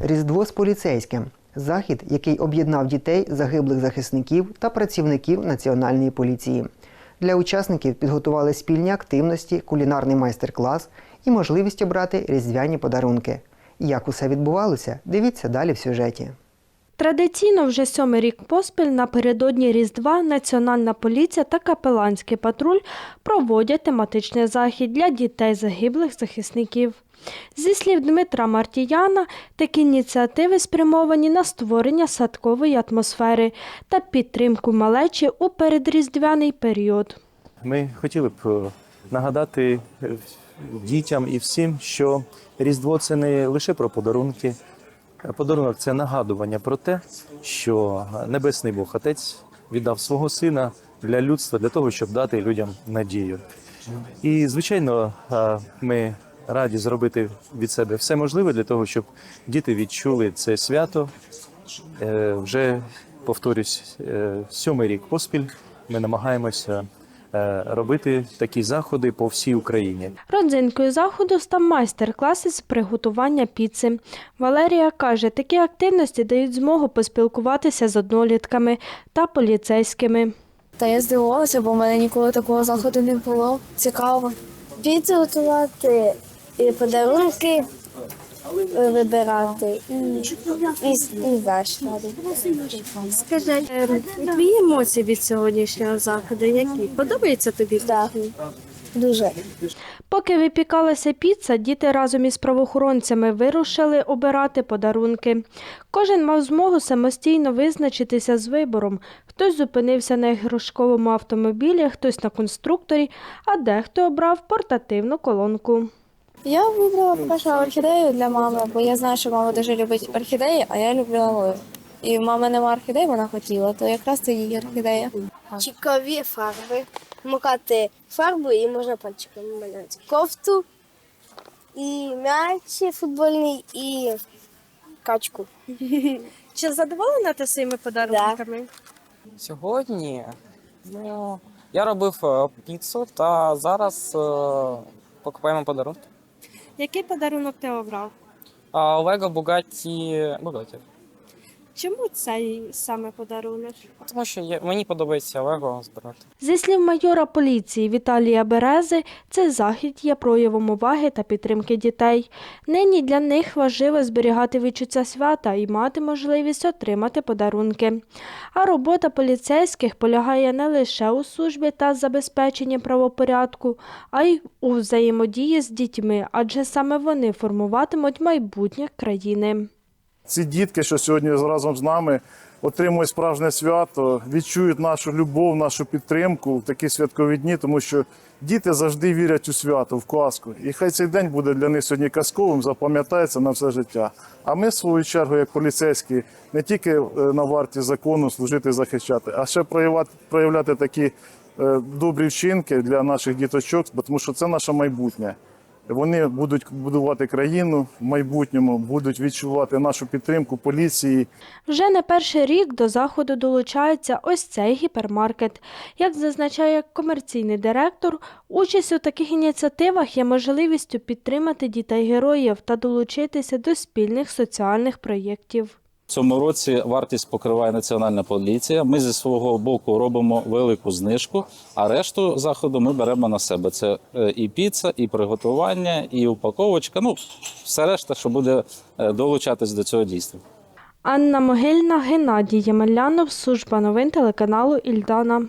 Різдво з поліцейським захід, який об'єднав дітей загиблих захисників та працівників національної поліції. Для учасників підготували спільні активності, кулінарний майстер-клас і можливість обрати різдвяні подарунки. Як усе відбувалося, дивіться далі в сюжеті. Традиційно вже сьомий рік поспіль напередодні Різдва Національна поліція та капеланський патруль проводять тематичний захід для дітей загиблих захисників. Зі слів Дмитра Мартіяна, такі ініціативи спрямовані на створення садкової атмосфери та підтримку малечі у передріздвяний період. Ми хотіли б е, нагадати е, дітям і всім, що Різдво це не лише про подарунки. Е, Подарунок це нагадування про те, що Небесний Бог Отець віддав свого сина для людства, для того, щоб дати людям надію. І, звичайно, ми раді зробити від себе все можливе для того, щоб діти відчули це свято. Е, Вже повторюсь, е, сьомий рік поспіль ми намагаємося е, робити такі заходи по всій Україні. Родзинкою заходу став майстер-клас із приготування піци. Валерія каже, такі активності дають змогу поспілкуватися з однолітками та поліцейськими. Та я здивувалася, бо в мене ніколи такого заходу не було. Цікаво. піцу готувати, подарунки вибирати і, і, і. Скажи, е, твої емоції від сьогоднішнього заходу які? Подобається тобі? Так, дуже. Поки випікалася піца, діти разом із правоохоронцями вирушили обирати подарунки. Кожен мав змогу самостійно визначитися з вибором. Хтось зупинився на іграшковому автомобілі, хтось на конструкторі, а дехто обрав портативну колонку. Я вибрала першу орхідею для мами, бо я знаю, що мама дуже любить орхідеї, а я люблю лавою. І в мами нема орхідей, вона хотіла, то якраз це її орхідея. Цікаві фарби. Макати фарбу і можна пальчиками малювати. Кофту, і м'яч футбольний, і качку. Чи задоволена ти своїми подарунками? Сьогодні ну, я робив е, піцу та зараз е, покупаємо подарунки. Який подарунок ти обрав? А Лего Бугаті Бугаті. Чому цей саме подарунок? Тому що я, мені подобається Лего збирати. Зі слів майора поліції Віталія Берези, цей захід є проявом уваги та підтримки дітей. Нині для них важливо зберігати відчуття свята і мати можливість отримати подарунки. А робота поліцейських полягає не лише у службі та забезпеченні правопорядку, а й у взаємодії з дітьми, адже саме вони формуватимуть майбутнє країни. Ці дітки, що сьогодні разом з нами отримують справжнє свято, відчують нашу любов, нашу підтримку в такі святкові дні, тому що діти завжди вірять у свято, в казку. І хай цей день буде для них сьогодні казковим, запам'ятається на все життя. А ми, в свою чергу, як поліцейські, не тільки е, на варті закону служити, захищати, а ще проявляти, проявляти такі е, добрі вчинки для наших діточок, тому що це наше майбутнє. Вони будуть будувати країну в майбутньому, будуть відчувати нашу підтримку поліції. Вже не перший рік до заходу долучається ось цей гіпермаркет. Як зазначає комерційний директор, участь у таких ініціативах є можливістю підтримати дітей-героїв та долучитися до спільних соціальних проєктів. Цьому році вартість покриває національна поліція. Ми зі свого боку робимо велику знижку, а решту заходу ми беремо на себе. Це е, і піца, і приготування, і упаковочка. Ну все решта, що буде е, долучатись до цього дійства. Анна Могильна, Геннадій Ємелянов, служба новин телеканалу Ільдана.